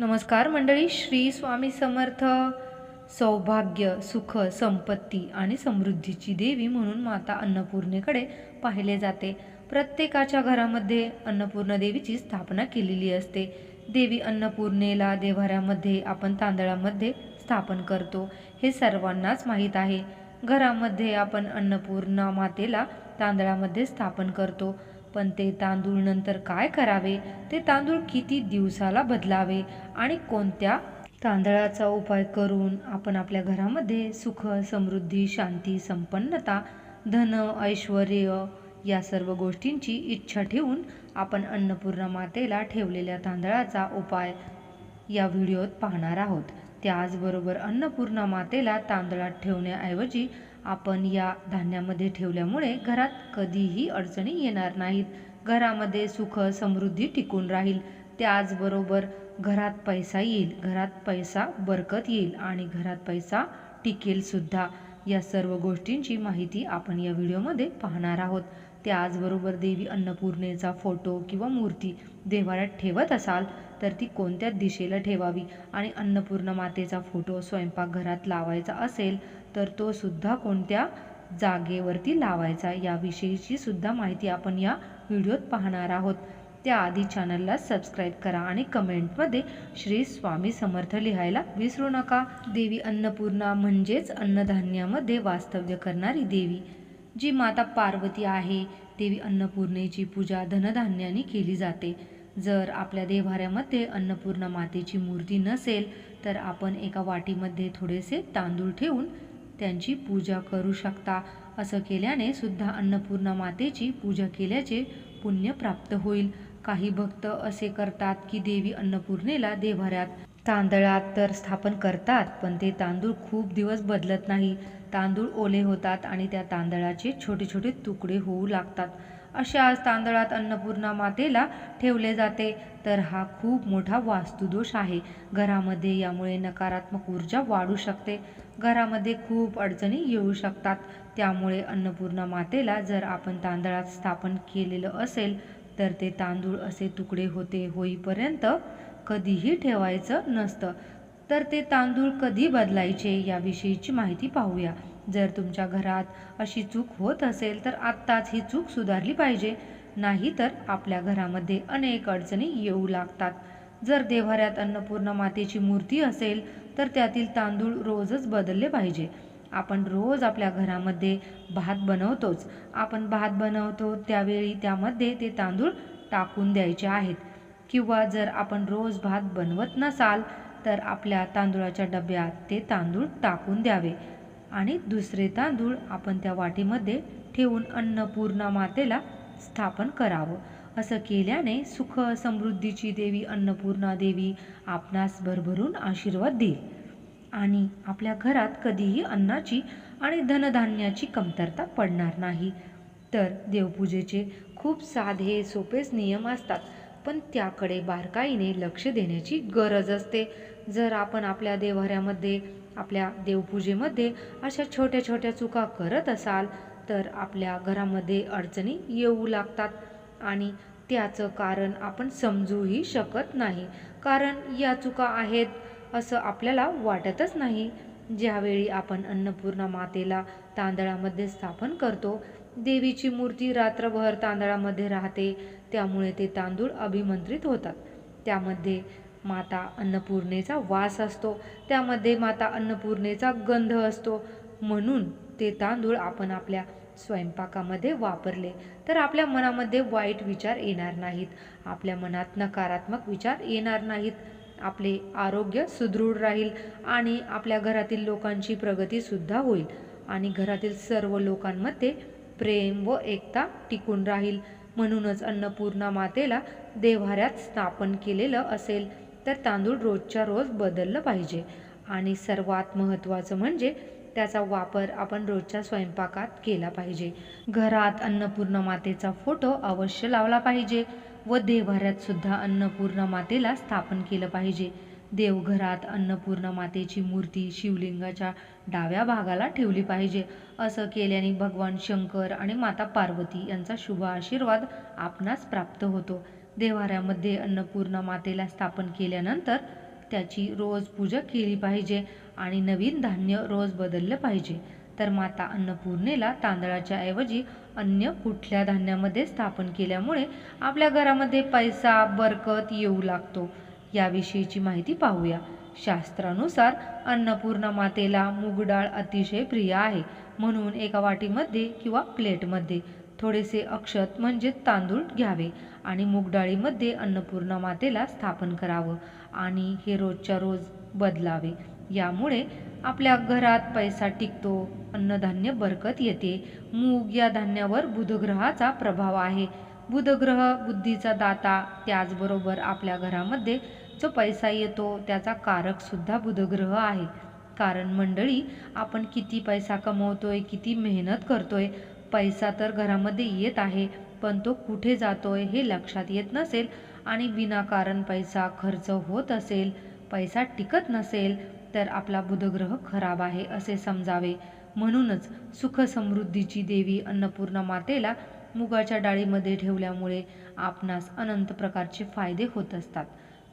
नमस्कार मंडळी श्री स्वामी समर्थ. सौभाग्य सुख संपत्ती आणि समृद्धीची देवी म्हणून माता अन्नपूर्णेकडे पाहिले जाते. प्रत्येकाच्या घरामध्ये अन्नपूर्ण देवीची स्थापना केलेली असते. देवी अन्नपूर्णेला देवाऱ्यामध्ये आपण तांदळामध्ये स्थापन करतो. हे सर्वांनाच माहीत आहे. घरामध्ये आपण अन्नपूर्णा मातेला तांदळामध्ये स्थापन करतो. पण ते तांदूळ नंतर काय करावे? ते तांदूळ किती दिवसाला बदलावे? आणि कोणत्या? तांदळाचा उपाय करून आपण आपल्या घरामध्ये सुख समृद्धी शांती संपन्नता धन ऐश्वर या सर्व गोष्टींची इच्छा ठेवून आपण अन्नपूर्णा मातेला ठेवलेल्या तांदळाचा उपाय या व्हिडिओत पाहणार आहोत. त्याचबरोबर अन्नपूर्णा मातेला तांदळात ठेवण्याऐवजी आपण या धान्यामध्ये ठेवल्यामुळे घरात कधीही अडचणी येणार नाहीत. घरामध्ये सुख समृद्धी टिकून राहील. त्याचबरोबर घरात पैसा येईल. घरात पैसा बरकत येईल आणि घरात पैसा टिकेल सुद्धा. या सर्व गोष्टींची माहिती आपण या व्हिडिओमध्ये पाहणार आहोत. त्याचबरोबर देवी अन्नपूर्णेचा फोटो किंवा मूर्ती देवाऱ्यात ठेवत असाल तर ती कोणत्या दिशेला ठेवावी? आणि अन्नपूर्ण मातेचा फोटो स्वयंपाकघरात लावायचा असेल तर तो सुद्धा कोणत्या जागेवरती लावायचा याविषयीची सुद्धा माहिती आपण या व्हिडिओत पाहणार आहोत. त्याआधी चॅनलला सबस्क्राईब करा आणि कमेंटमध्ये श्री स्वामी समर्थ लिहायला विसरू नका. देवी अन्नपूर्णा म्हणजेच अन्नधान्यामध्ये वास्तव्य करणारी देवी जी माता पार्वती आहे. देवी अन्नपूर्णेची पूजा धनधान्याने केली जाते. जर आपल्या देवाऱ्यामध्ये अन्नपूर्णा मातेची मूर्ती नसेल तर आपण एका वाटीमध्ये थोडेसे तांदूळ ठेवून त्यांची पूजा करू शकता. असं केल्याने सुद्धा अन्नपूर्णा मातेची पूजा केल्याचे पुण्य प्राप्त होईल. काही भक्त असे करतात की देवी अन्नपूर्णेला देवाऱ्यात तांदळात तर स्थापन करतात पण ते तांदूळ खूप दिवस बदलत नाही. तांदूळ ओले होतात आणि त्या तांदळाचे छोटे छोटे तुकडे होऊ लागतात. अशा तांदळात अन्नपूर्णा मातेला ठेवले जाते. तर हा खूप मोठा वास्तुदोष आहे. घरामध्ये यामुळे नकारात्मक ऊर्जा वाढू शकते. घरामध्ये खूप अडचणी येऊ शकतात. त्यामुळे अन्नपूर्णा मातेला जर आपण तांदळात स्थापन केलेलं असेल तर ते तांदूळ असे तुकडे होते होईपर्यंत कधीही ठेवायचं नसतं. तर ते तांदूळ कधी बदलायचे याविषयीची माहिती पाहूया. जर तुमच्या घरात अशी चूक होत असेल तर आत्ताच ही चूक सुधारली पाहिजे. नाही तर आपल्या घरामध्ये अनेक अडचणी येऊ लागतात. जर देव्हाऱ्यात अन्नपूर्णा मातेची मूर्ती असेल तर त्यातील तांदूळ रोजच बदलले पाहिजे. आपण रोज आपल्या घरामध्ये भात बनवतोच. आपण भात बनवतो त्यावेळी त्यामध्ये ते तांदूळ टाकून द्यायचे आहेत. किंवा जर आपण रोज भात बनवत नसाल तर आपल्या तांदूळाच्या डब्यात ते तांदूळ टाकून द्यावे. आणि दुसरे तांदूळ आपण त्या वाटीमध्ये ठेवून अन्नपूर्णा मातेला स्थापन करावं. असं केल्याने सुख समृद्धीची देवी अन्नपूर्णा देवी आपणास भरभरून आशीर्वाद देईल. आणि आपल्या घरात कधीही अन्नाची आणि धनधान्याची कमतरता पडणार नाही. तर देवपूजेचे खूप साधे सोपेच नियम असतात पण त्याकडे बारकाईने लक्ष देण्याची गरज असते. जर आपण आपल्या देवाऱ्यामध्ये आपल्या देवपूजेमध्ये अशा छोट्या छोट्या चुका करत असाल तर आपल्या घरामध्ये अडचणी येऊ लागतात. आणि त्याचं कारण आपण समजूही शकत नाही. कारण या चुका आहेत असं आपल्याला वाटतच नाही. ज्यावेळी आपण अन्नपूर्णा मातेला तांदळामध्ये स्थापन करतो देवीची मूर्ती रात्रभर तांदळामध्ये राहते त्यामुळे ते तांदूळ अभिमंत्रित होतात. त्यामध्ये माता अन्नपूर्णेचा वास असतो. त्यामध्ये माता अन्नपूर्णेचा गंध असतो. म्हणून ते तांदूळ आपण आपल्या स्वयंपाकामध्ये वापरले तर आपल्या मनामध्ये वाईट विचार येणार नाहीत. आपल्या मनात नकारात्मक विचार येणार नाहीत. आपले आरोग्य सुदृढ राहील आणि आपल्या घरातील लोकांची प्रगतीसुद्धा होईल आणि घरातील सर्व लोकांमध्ये प्रेम व एकता टिकून राहील. म्हणूनच अन्नपूर्णा मातेला देव्हाऱ्यात स्थापन केलेलं असेल. तर तांदूळ रोजच्या रोज बदललं पाहिजे. आणि सर्वात महत्त्वाचं म्हणजे त्याचा वापर आपण रोजच्या स्वयंपाकात केला पाहिजे. घरात अन्नपूर्णा मातेचा फोटो अवश्य लावला पाहिजे व देव्हाऱ्यात सुद्धा अन्नपूर्णा मातेला स्थापन केलं पाहिजे. देवघरात अन्नपूर्णा मातेची मूर्ती शिवलिंगाच्या डाव्या भागाला ठेवली पाहिजे. असं केल्याने भगवान शंकर आणि माता पार्वती यांचा शुभ आशीर्वाद आपणास प्राप्त होतो. देवाऱ्यामध्ये अन्नपूर्णा मातेला स्थापन केल्यानंतर त्याची रोज पूजा केली पाहिजे आणि नवीन धान्य रोज बदललं पाहिजे. तर माता अन्नपूर्णेला तांदळाच्या ऐवजी अन्य कुठल्या धान्यामध्ये स्थापन केल्यामुळे आपल्या घरामध्ये पैसा बरकत येऊ लागतो याविषयीची माहिती पाहूया. शास्त्रानुसार अन्नपूर्णा मातेला मूगडाळ अतिशय प्रिय आहे म्हणून एका वाटीमध्ये किंवा प्लेटमध्ये थोडेसे अक्षत म्हणजे तांदूळ घ्यावे आणि मूगडाळीमध्ये अन्नपूर्णा मातेला स्थापन करावं आणि हे रोजच्या रोज बदलावे. यामुळे आपल्या घरात पैसा टिकतो अन्नधान्य बरकत येते. मूग या धान्यावर बुधग्रहाचा प्रभाव आहे. बुधग्रह बुद्धीचा दाता त्याचबरोबर आपल्या घरामध्ये जो पैसा येतो त्याचा कारकसुद्धा बुधग्रह आहे. कारण मंडळी आपण किती पैसा कमवतोय किती मेहनत करतोय पैसा तर घरामध्ये येत आहे पण तो कुठे जातोय हे लक्षात येत नसेल आणि विनाकारण पैसा खर्च होत असेल पैसा टिकत नसेल तर आपला बुधग्रह खराब आहे असे समजावे. म्हणूनच सुख समृद्धीची देवी अन्नपूर्णा मातेला मुगाच्या डाळीमध्ये ठेवल्यामुळे आपणास अनंत प्रकारचे फायदे होत असतात.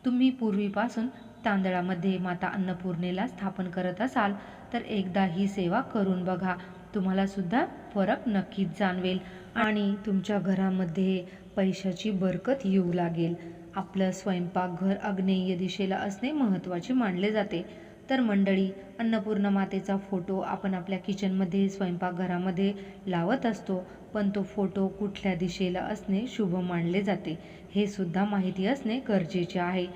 तुम्ही पूर्वीपासून तांदळामध्ये माता अन्नपूर्णेला स्थापन करत असाल तर एकदा ही सेवा करून बघा. तुम्हाला सुद्धा फरक नक्कीच जाणवेल आणि तुमच्या घरामध्ये पैशाची बरकत येऊ लागेल. आपलं स्वयंपाकघर आग्नेय दिशेला असणे महत्त्वाचे मानले जाते. तर मंडळी अन्नपूर्णा मातेचा फोटो आपण आपल्या किचनमध्ये स्वयंपाकघरामध्ये लावत असतो पण तो फोटो कुठल्या दिशेला असणे शुभ मानले जाते हे सुद्धा माहिती असणे गरजेचे आहे.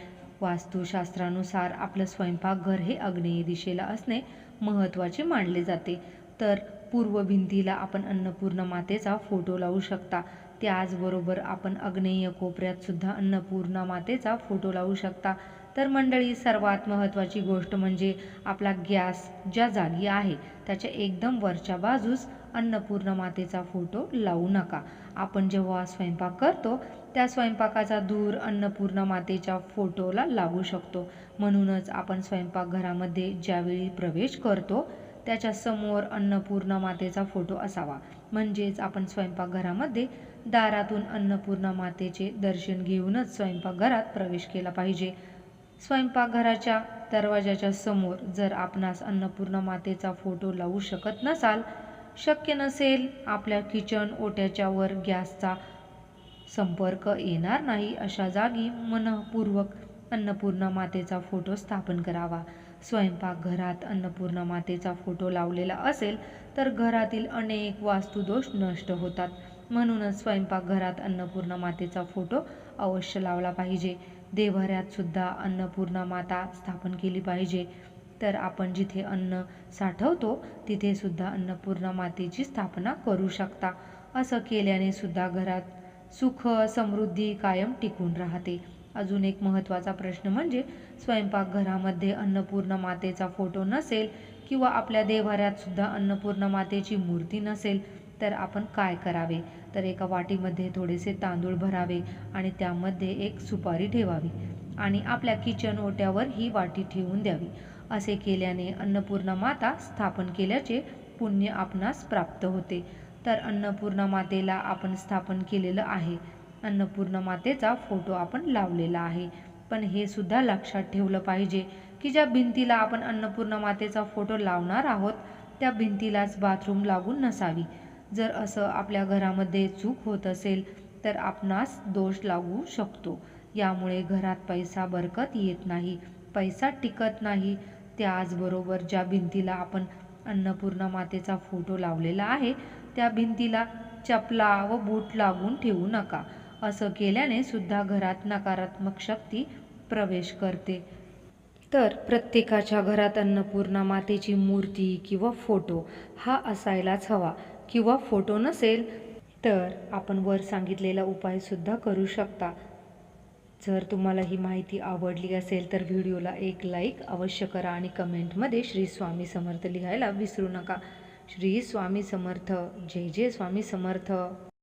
वास्तुशास्त्रानुसार आपलं स्वयंपाकघर हे आग्नेय दिशेला असणे महत्त्वाचे मानले जाते. तर पूर्व भिंतीला आपण अन्नपूर्ण मातेचा फोटो लावू शकता. त्याचबरोबर आपण आग्नेय कोपऱ्यात सुद्धा अन्नपूर्णा मातेचा फोटो लावू शकता. तर मंडळी सर्वात महत्त्वाची गोष्ट म्हणजे आपला गॅस ज्या जागी आहे त्याच्या एकदम वरच्या बाजूस अन्नपूर्णा मातेचा फोटो लावू नका. आपण जेव्हा स्वयंपाक करतो त्या स्वयंपाकाचा धूर अन्नपूर्णा मातेच्या फोटोला लागू शकतो. म्हणूनच आपण स्वयंपाकघरामध्ये ज्यावेळी प्रवेश करतो त्याच्यासमोर अन्नपूर्णा मातेचा फोटो असावा. म्हणजेच आपण स्वयंपाकघरामध्ये दारातून अन्नपूर्णा मातेचे दर्शन घेऊनच स्वयंपाकघरात प्रवेश केला पाहिजे. स्वयंपाकघराच्या दरवाजाच्या समोर जर आपणास अन्नपूर्णा मातेचा फोटो लावू शकत नसाल शक्य नसेल आपल्या किचन ओट्याच्या वर गॅसचा संपर्क येणार नाही अशा जागी मनपूर्वक अन्नपूर्णा मातेचा फोटो स्थापन करावा. स्वयंपाकघरात अन्नपूर्णा मातेचा फोटो लावलेला असेल तर घरातील अनेक वास्तुदोष नष्ट होतात. म्हणूनच स्वयंपाकघरात अन्नपूर्णा मातेचा फोटो अवश्य लावला पाहिजे. देवऱ्यात सुद्धा अन्नपूर्णा माता स्थापन केली पाहिजे. तर आपण जिथे अन्न साठवतो तिथे सुद्धा अन्नपूर्णा मातेची स्थापना करू शकता. असं केल्याने सुद्धा घरात सुख समृद्धी कायम टिकून राहते. अजून एक महत्त्वाचा प्रश्न म्हणजे स्वयंपाकघरामध्ये अन्नपूर्ण मातेचा फोटो नसेल किंवा आपल्या देव्हाऱ्यात सुद्धा मातेची मूर्ती नसेल तर आपण काय करावे? तर एका वाटीमध्ये थोडेसे तांदूळ भरावे आणि त्यामध्ये एक सुपारी ठेवावी आणि आपल्या किचन ओट्यावर ही वाटी ठेवून द्यावी. असे केल्याने अन्नपूर्णा माता स्थापन केल्याचे पुण्य आपणास प्राप्त होते. तर अन्नपूर्णा मातेला आपण स्थापन केलेलं आहे. अन्नपूर्ण मातेचा फोटो आपण लावलेला आहे. पण हे सुद्धा लक्षात ठेवलं पाहिजे की ज्या भिंतीला आपण अन्नपूर्ण मातेचा फोटो लावणार आहोत त्या भिंतीलाच बाथरूम लागून नसावी. जर असं आपल्या घरामध्ये चूक होत असेल तर आपणास दोष लागू शकतो. यामुळे घरात पैसा बरकत येत नाही. पैसा टिकत नाही. त्याचबरोबर ज्या भिंतीला आपण अन्नपूर्णा मातेचा फोटो लावलेला आहे त्या भिंतीला चपला व बूट लागून ठेवू नका. असं केल्याने सुद्धा घरात नकारात्मक शक्ती प्रवेश करते. तर प्रत्येकाच्या घरात अन्नपूर्णा मातेची मूर्ती किंवा फोटो हा असायलाच हवा किंवा फोटो नसेल तर आपण वर सांगितलेला उपायसुद्धा करू शकता. जर तुम्हाला ही माहिती आवडली असेल तर व्हिडिओला एक लाईक अवश्य करा आणि कमेंटमध्ये श्री स्वामी समर्थ लिहायला विसरू नका. श्री स्वामी समर्थ. जय जय स्वामी समर्थ.